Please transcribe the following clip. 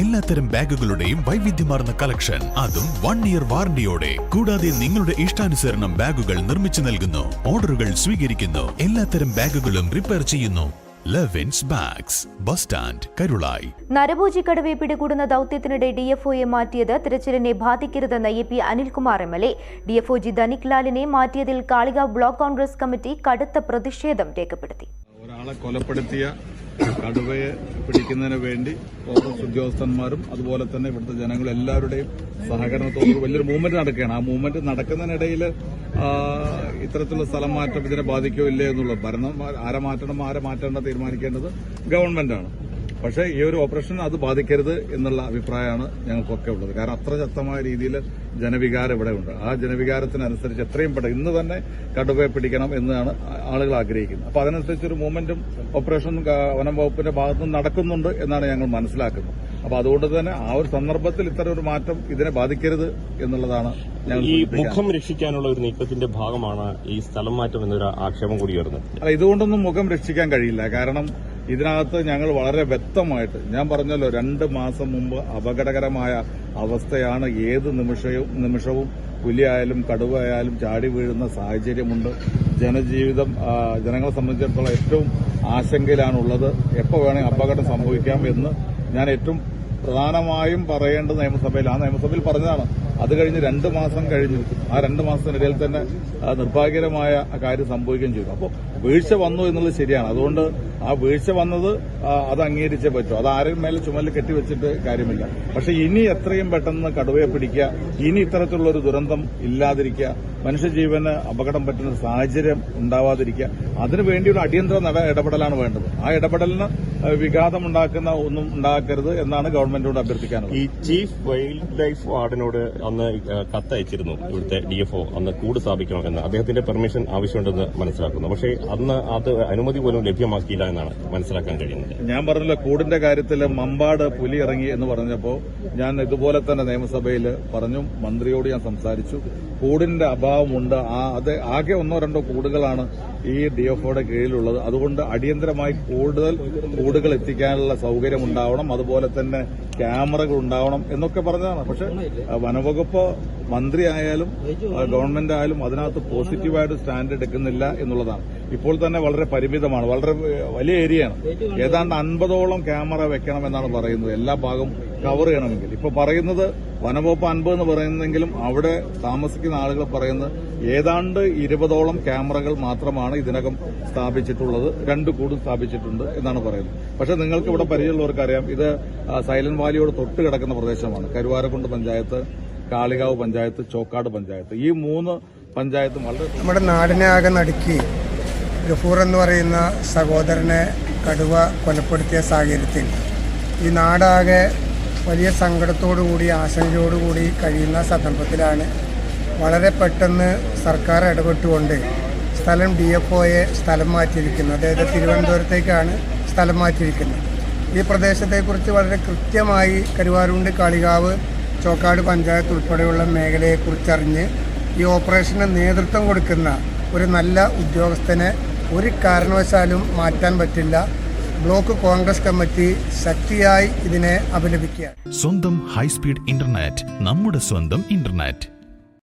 എല്ലാത്തരം ബാഗുകളുടെയും വൈവിധ്യമാർന്ന കളക്ഷൻ. അതും വൺ ഇയർ വാറണ്ടിയോടെ കൂടാതെ നിങ്ങളുടെ ഇഷ്ടാനുസരണം ബാഗുകൾ നിർമ്മിച്ചു നൽകുന്നു. ഓർഡറുകൾ സ്വീകരിക്കുന്നു. എല്ലാത്തരം ബാഗുകളും റിപ്പയർ ചെയ്യുന്നു. Levins bags bus stand Karulayi നരഭോജി പിടികൂടുന്ന ദൌത്യത്തിനിടെ ഡിഎഫ്ഒയെ മാറ്റിയത് തിരച്ചിലിനെ ബാധിക്കരുതെന്ന് A P Anilkumar M L A DFO G Dhanik ലാലിനെ മാറ്റിയതിൽ കാളിക ബ്ലോക്ക് കോൺഗ്രസ് കമ്മിറ്റി കടുത്ത പ്രതിഷേധം രേഖപ്പെടുത്തി. ഒരാളെ കൊലപ്പെടുത്തിയ കടുവയെ പിടിക്കുന്നതിന് വേണ്ടി കോൺഗ്രസ് ഉദ്യോഗസ്ഥന്മാരും അതുപോലെ തന്നെ ഇവിടുത്തെ ജനങ്ങൾ എല്ലാവരുടെയും സഹകരണത്തോട് വലിയൊരു മൂവ്മെന്റ് നടക്കുകയാണ്. ആ മൂവ്മെന്റ് നടക്കുന്നതിനിടയിൽ ഇത്തരത്തിലുള്ള സ്ഥലം മാറ്റം ഇതിനെ ബാധിക്കുകയോ ഇല്ലേ എന്നുള്ളത് ഭരണം ആരെ മാറ്റണം ആരെ മാറ്റേണ്ട തീരുമാനിക്കേണ്ടത് ഗവൺമെന്റാണ്. പക്ഷേ ഈ ഒരു ഓപ്പറേഷൻ അത് ബാധിക്കരുത് എന്നുള്ള അഭിപ്രായമാണ് ഞങ്ങൾക്കൊക്കെ ഉള്ളത്. കാരണം അത്ര ശക്തമായ രീതിയിൽ ജനവികാരം ഇവിടെ ഉണ്ട്. ആ ജനവികാരത്തിനനുസരിച്ച് എത്രയും പെട്ടെന്ന് ഇന്ന് തന്നെ കടുവയെ പിടിക്കണം എന്നാണ് ആളുകൾ ആഗ്രഹിക്കുന്നത്. അപ്പോൾ അതിനനുസരിച്ച് ഒരു മൂവ്മെന്റും ഓപ്പറേഷനും വനം വകുപ്പിന്റെ ഭാഗത്തു നിന്ന് നടക്കുന്നുണ്ട് എന്നാണ് ഞങ്ങൾ മനസ്സിലാക്കുന്നത്. അപ്പോൾ അതുകൊണ്ട് തന്നെ ആ ഒരു സന്ദർഭത്തിൽ ഇത്തരം ഒരു മാറ്റം ഇതിനെ ബാധിക്കരുത് എന്നുള്ളതാണ് ഞങ്ങൾ ഈ മുഖം രക്ഷിക്കാനുള്ള ഒരു നീക്കത്തിന്റെ ഭാഗമാണ് ഈ സ്ഥലം മാറ്റം എന്നൊരു ആക്ഷേപം കൂടി വരുന്നത് അല്ല ഇതുകൊണ്ടൊന്നും മുഖം രക്ഷിക്കാൻ കഴിയില്ല. കാരണം ഇതിനകത്ത് ഞങ്ങൾ വളരെ വ്യക്തമായിട്ട് ഞാൻ പറഞ്ഞല്ലോ രണ്ട് മാസം മുമ്പ് അപകടകരമായ അവസ്ഥയാണ് ഏത് നിമിഷവും നിമിഷവും പുലിയായാലും കടുവയായാലും ചാടി വീഴുന്ന സാഹചര്യമുണ്ട്. ജനജീവിതം ജനങ്ങളെ സംബന്ധിച്ചിടത്തോളം ഏറ്റവും ആശങ്കയിലാണുള്ളത്. എപ്പോൾ വേണമെങ്കിൽ അപകടം സംഭവിക്കാം എന്ന് ഞാൻ ഏറ്റവും പ്രധാനമായും പറയേണ്ടത് നിയമസഭയിൽ ആ നിയമസഭയിൽ പറഞ്ഞതാണ് അത് കഴിഞ്ഞ് രണ്ട് മാസം കഴിഞ്ഞു ആ രണ്ട് മാസത്തിനിടയിൽ തന്നെ നിർഭാഗ്യകരമായ കാര്യം സംഭവിക്കുകയും ചെയ്തു. അപ്പോൾ വീഴ്ച വന്നു എന്നുള്ളത് ശരിയാണ്. അതുകൊണ്ട് ആ വീഴ്ച വന്നത് അത് അംഗീകരിച്ചേ പറ്റൂ. അത് ആരും മേലെ ചുമൽ കെട്ടിവെച്ചിട്ട് കാര്യമില്ല. പക്ഷെ ഇനി എത്രയും പെട്ടെന്ന് കടുവയെ പിടിക്കുക ഇനി ഇത്തരത്തിലുള്ള ഒരു ദുരന്തം ഇല്ലാതിരിക്കുക മനുഷ്യജീവന് അപകടം പറ്റുന്ന സാഹചര്യം ഉണ്ടാവാതിരിക്കുക. അതിനുവേണ്ടിയുള്ള അടിയന്തര നട ഇടപെടലാണ് വേണ്ടത്. ആ ഇടപെടലിന് വിഘാതമുണ്ടാക്കുന്ന ഒന്നും ഉണ്ടാക്കരുത് എന്നാണ് ഗവൺമെന്റിനോട് അഭ്യർത്ഥിക്കാനുള്ളത്. ഈ ചീഫ് വൈൽഡ് ലൈഫ് വാർഡിനോട് അന്ന് കത്തയച്ചിരുന്നു ഇവിടുത്തെ ഡിഎഫ്ഒ അന്ന് കൂട് സ്ഥാപിക്കണമെന്ന്. അദ്ദേഹത്തിന്റെ പെർമിഷൻ ആവശ്യമുണ്ടെന്ന് മനസ്സിലാക്കുന്നു. പക്ഷേ അന്ന് അത് അനുമതി പോലും ലഭ്യമാക്കിയില്ല എന്നാണ് മനസ്സിലാക്കാൻ കഴിയുന്നത്. ഞാൻ പറഞ്ഞല്ലോ കൂടിന്റെ കാര്യത്തിൽ മമ്പാട് പുലി ഇറങ്ങി എന്ന് പറഞ്ഞപ്പോൾ ഞാൻ ഇതുപോലെ തന്നെ നിയമസഭയിൽ പറഞ്ഞു മന്ത്രിയോട് ഞാൻ സംസാരിച്ചു. കൂടിന്റെ അഭാവമുണ്ട് ആ അത് ആകെ ഒന്നോ രണ്ടോ കൂടുകളാണ് ഈ ഡിഎഫ്ഒയുടെ കീഴിലുള്ളത്. അതുകൊണ്ട് അടിയന്തരമായി കൂടുതൽ കൂടുകൾ എത്തിക്കാനുള്ള സൗകര്യം ഉണ്ടാവണം അതുപോലെ തന്നെ ക്യാമറകൾ ഉണ്ടാവണം എന്നൊക്കെ പറഞ്ഞതാണ്. പക്ഷെ വനവകുപ്പ് മന്ത്രി ആയാലും ഗവൺമെന്റ് ആയാലും അതിനകത്ത് പോസിറ്റീവായിട്ട് സ്റ്റാൻഡ് എടുക്കുന്നില്ല എന്നുള്ളതാണ്. ഇപ്പോൾ തന്നെ വളരെ പരിമിതമാണ്. വളരെ വലിയ ഏരിയയാണ്. ഏതാണ്ട് അൻപതോളം ക്യാമറ വെക്കണം എന്നാണ് പറയുന്നത്. എല്ലാ ഭാഗവും കവർ ചെയ്യണമെങ്കിൽ. ഇപ്പൊ പറയുന്നത് വനവകുപ്പ് അൻപത് എന്ന് പറയുന്നെങ്കിലും അവിടെ താമസിക്കുന്ന ആളുകൾ പറയുന്നത് ഏതാണ്ട് ഇരുപതോളം ക്യാമറകൾ മാത്രമാണ് ഇതിനകം സ്ഥാപിച്ചിട്ടുള്ളത്. രണ്ട് കൂടും സ്ഥാപിച്ചിട്ടുണ്ട് എന്നാണ് പറയുന്നത്. പക്ഷെ നിങ്ങൾക്ക് ഇവിടെ പരിചയമുള്ളവർക്ക് അറിയാം ഇത് സൈലന്റ് വാലിയോട് തൊട്ട് കിടക്കുന്ന പ്രദേശമാണ്. കരുവാരക്കുണ്ട് പഞ്ചായത്ത് കാളികാവ് പഞ്ചായത്ത് ചോക്കാട് പഞ്ചായത്ത്. ഈ മൂന്ന് പഞ്ചായത്തും വളരെ നമ്മുടെ നാടിനെ ആകെ നടുക്കി ഗഫൂർ എന്ന് പറയുന്ന സഹോദരനെ കടുവ കൊലപ്പെടുത്തിയ സാഹചര്യത്തിൽ ഈ നാടാകെ വലിയ സങ്കടത്തോടു കൂടി ആശങ്കയോടു കൂടി കഴിയുന്ന സന്ദർഭത്തിലാണ് വളരെ പെട്ടെന്ന് സർക്കാർ ഇടപെട്ടുകൊണ്ട് സ്ഥലം ഡി എഫ് ഒയെ സ്ഥലം മാറ്റിയിരിക്കുന്നത്. അതായത് തിരുവനന്തപുരത്തേക്കാണ് സ്ഥലം മാറ്റിയിരിക്കുന്നത്. ഈ പ്രദേശത്തെക്കുറിച്ച് വളരെ കൃത്യമായി കരുവാരുണ്ട് കാളികാവ് ചോക്കാട് പഞ്ചായത്ത് ഉൾപ്പെടെയുള്ള മേഖലയെക്കുറിച്ചറിഞ്ഞ് ഈ ഓപ്പറേഷന് നേതൃത്വം കൊടുക്കുന്ന ഒരു നല്ല ഉദ്യോഗസ്ഥനെ ഒരു കാരണവശാലും മാറ്റാൻ പറ്റില്ല. ബ്ലോക്ക് കോൺഗ്രസ് കമ്മിറ്റി ശക്തിയായി ഇതിനെ അപലപിക്കുകയാണ്. സ്വന്തം ഹൈസ്പീഡ് ഇന്റർനെറ്റ് നമ്മുടെ സ്വന്തം ഇന്റർനെറ്റ്.